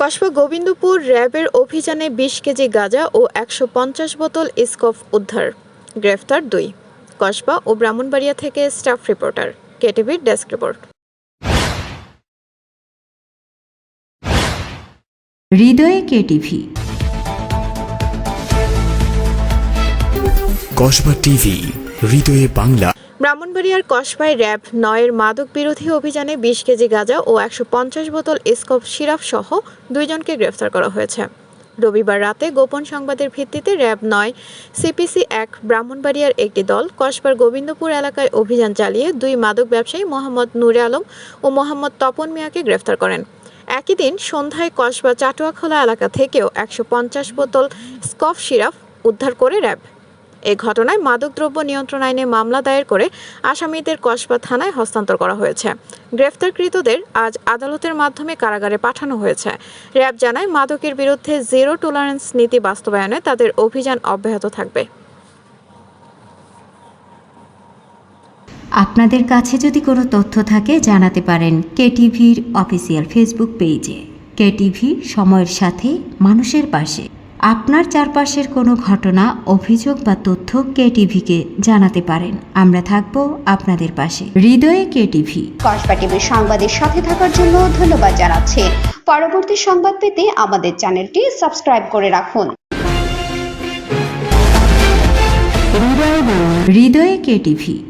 কসবা গোবিন্দপুর র্যাবের অভিযানে বিশ কেজি গাঁজা ও একশো পঞ্চাশ বোতল স্কফ উদ্ধার। গ্রেফতার দুই। কসবা ও ব্রাহ্মণবাড়িয়া থেকে স্টাফ রিপোর্টার। কেটিভির ডেস্ক রিপোর্ট। হৃদয়ে কেটিভি। কসবা টিভি হৃদয়ে বাংলা। ব্রাহ্মণবাড়িয়ার কসবায় র্যাব নয়ের মাদক বিরোধী অভিযানে বিশ কেজি গাঁজা ও একশো পঞ্চাশ বোতল ইস্কফ সিরাপ সহ দুইজনকে গ্রেফতার করা হয়েছে। রবিবার রাতে গোপন সংবাদের ভিত্তিতে র্যাব নয় সিপিসি এক ব্রাহ্মণবাড়িয়ার একটি দল কসবার গোবিন্দপুর এলাকায় অভিযান চালিয়ে দুই মাদক ব্যবসায়ী মোহাম্মদ নূরে আলম ও মোহাম্মদ তপন মিয়াকে গ্রেফতার করেন। একই দিন সন্ধ্যায় কসবা চাটুয়াখোলা এলাকা থেকেও একশো পঞ্চাশ বোতল স্কফ সিরাপ উদ্ধার করে র্যাব। এ ঘটনায় মাদকদ্রব্য নিয়ন্ত্রণ আইনে মামলা দায়ের করে আসামিদের কসবা থানায় হস্তান্তর করা হয়েছে। গ্রেফতারকৃতদের আজ আদালতের মাধ্যমে কারাগারে পাঠানো হয়েছে। র্যাব জানায়, মাদকের বিরুদ্ধে জিরো টলারেন্স নীতি বাস্তবায়নে তাদের অভিযান অব্যাহত থাকবে। আপনাদের কাছে যদি কোনো তথ্য থাকে, জানাতে পারেন কেটিভির অফিসিয়াল ফেসবুক পেজে। কেটিভি, সময়ের সাথে, মানুষের পাশে। আপনার চারপাশের কোনো ঘটনা অভিযোগ বা তথ্য কেটিভিকে জানাতে পারেন। আমরা থাকব আপনাদের পাশে। হৃদয়ে কেটিভি। কসবা টিভির সংবাদের সাথে থাকার জন্য ধন্যবাদ জানাচ্ছি। পরবর্তী সংবাদ পেতে আমাদের চ্যানেলটি সাবস্ক্রাইব করে রাখুন। হৃদয়ে কেটিভি।